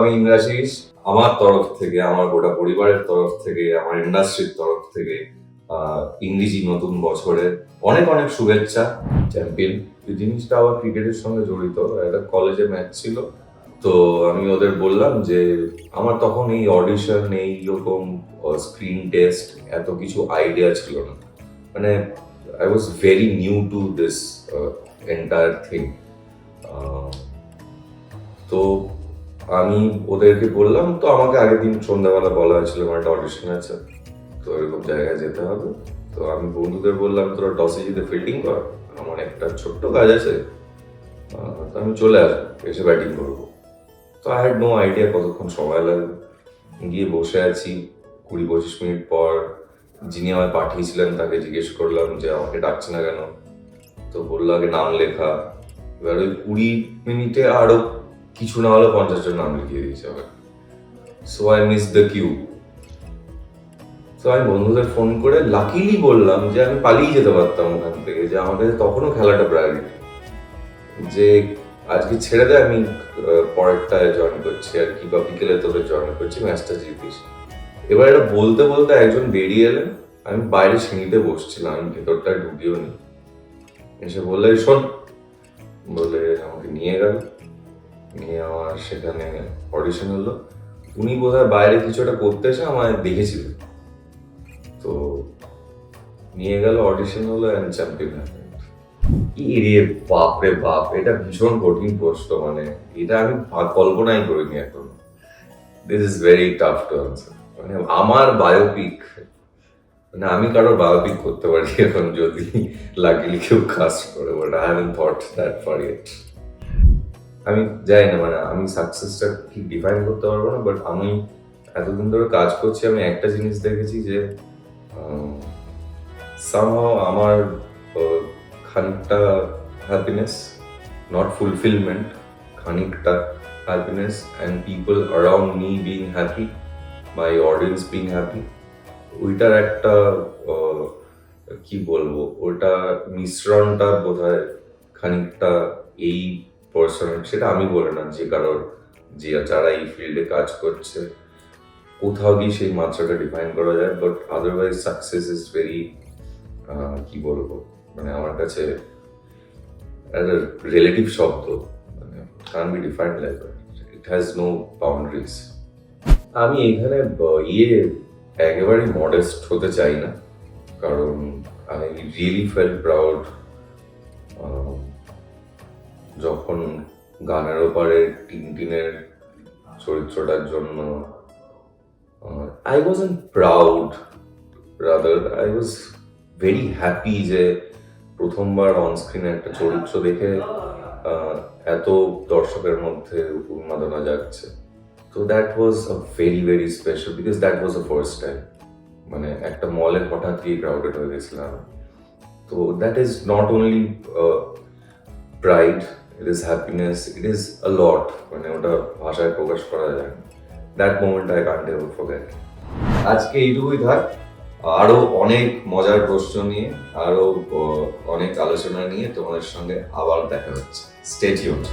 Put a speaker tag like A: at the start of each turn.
A: আমি ইংরাজিস আমার তরফ থেকে, আমার গোটা পরিবারের তরফ থেকে, আমার ইন্ডাস্ট্রির তরফ থেকে ইংরেজি নতুন বছরে অনেক অনেক শুভেচ্ছা। চ্যাম্পিয়ন এই জিনিসটা আবার ক্রিকেটের সঙ্গে জড়িত, একটা কলেজে ম্যাচ ছিল, তো আমি ওদের বললাম যে, আমার তখন এই অডিশন এই রকম স্ক্রিন টেস্ট এত কিছু আইডিয়া ছিল না। মানে I was very new to this entire thing তো আমি ওদেরকে বললাম, তো আমাকে আগের দিন সন্ধ্যাবেলা বলা হয়েছিল আমার একটা অডিশন আছে, তো এরকম জায়গায় যেতে হবে। তো আমি বন্ধুদের বললাম, তোরা টসে জিতে ফিল্ডিং কর, আমার একটা ছোট্ট কাজ আছে। তো আমি চলে আসব, এসে ব্যাটিং করব। তো আই হ্যাড নো আইডিয়া কতক্ষণ সময় লাগবে। গিয়ে বসে আছি, কুড়ি পঁচিশ মিনিট পর যিনি আমায় পাঠিয়েছিলেন তাকে জিজ্ঞেস করলাম যে, আমাকে ডাকছে না কেন? তো বলল, আগে নাম লেখা। এবার ওই কুড়ি মিনিটে আরও কিছু না হলে পঞ্চাশ জন নাম লিখিয়ে দিয়েছে আমার so I miss the queue তো আমি বন্ধুদের ফোন করে লাকিলি বললাম যে আমি পালিয়ে যেতে পারতাম ওখান থেকে, যে আমার কাছে তখনও খেলাটা প্রায়োরিটি যে আজকে ছেড়ে দে আমি পরেরটায় জয়েন করছি আর কি, বা বিকেলে তোদের জয়েন করছি ম্যাচটা জিতিস এবার এটা বলতে বলতে একজন বেরিয়ে এলেন, আমি বাইরে সিঁড়িতে বসছিলাম, আমি ভেতরটায় ঢুকিও নি। এসে বললে শোন। বলে আমাকে নিয়ে গেল। নিয়ে আমার সেখানে অডিশন হলো। উনি বোধহয় বাইরে কিছু একটা করতে এসে আমায় দেখেছিলেন তো নিয়ে গেল অডিশন হলো অ্যান্ড চ্যাম্পিয়ন রে বাপ রে বাপ, এটা ভীষণ কঠিন প্রশ্ন মানে। এটা আমি কল্পনাই করিনি এখন। This is very tough to answer মানে আমার বায়োপিক মানে আমি কারোর বায়োপিক করতে পারি এখন যদি লাকিলি কেউ কাজ করে but I haven't thought that for it আমি জানি না মানে আমি সাকসেসটা ঠিক ডিফাইন করতে পারব না বাট আমি এতদিন ধরে কাজ করছি, আমি একটা জিনিস দেখেছি যে সামহাও আমার খানিকটা হ্যাপিনেস নট ফুলফিলমেন্ট খানিকটা happiness and people around me being happy my audience being happy ওইটার একটা কি বলব ওটা মিশ্রণটা বোধহয় খানিকটা এই পার্সন সেটা আমি বলে না, যে কারোর যে যারা এই ফিল্ডে কাজ করছে। কোথাও গিয়ে সেই মাত্রাটা ডিফাইন করা যায় but otherwise success is very কি বলব? মানে আমার কাছে রিলেটিভ শব্দ মানে can be defined it has no boundaries আমি এখানে ইয়ে একেবারেই মডেস্ট হতে চাই না, কারণ আই রিয়েলি ফেল প্রাউড যখন গানের ওপারে টিনটিনের চরিত্রটার জন্য I was proud rather I was very happy যে প্রথমবার অন স্ক্রিনে একটা চরিত্র দেখে এত দর্শকের মধ্যে উন্মাদনা যাচ্ছে তো that was a very very special because that was a first time মানে একটা মলে হঠাৎ গিয়ে ক্রাউডেড হয়ে গেছিলাম। তো that is not only pride it is happiness it is a lot মানে ওটা ভাষায় প্রকাশ করা যায়। That moment I can't ever forget আজকে এইটুকুই থাক। আরও অনেক মজার প্রশ্ন নিয়ে আরও অনেক আলোচনা নিয়ে তোমাদের সঙ্গে আবার দেখা হচ্ছে। Stay tuned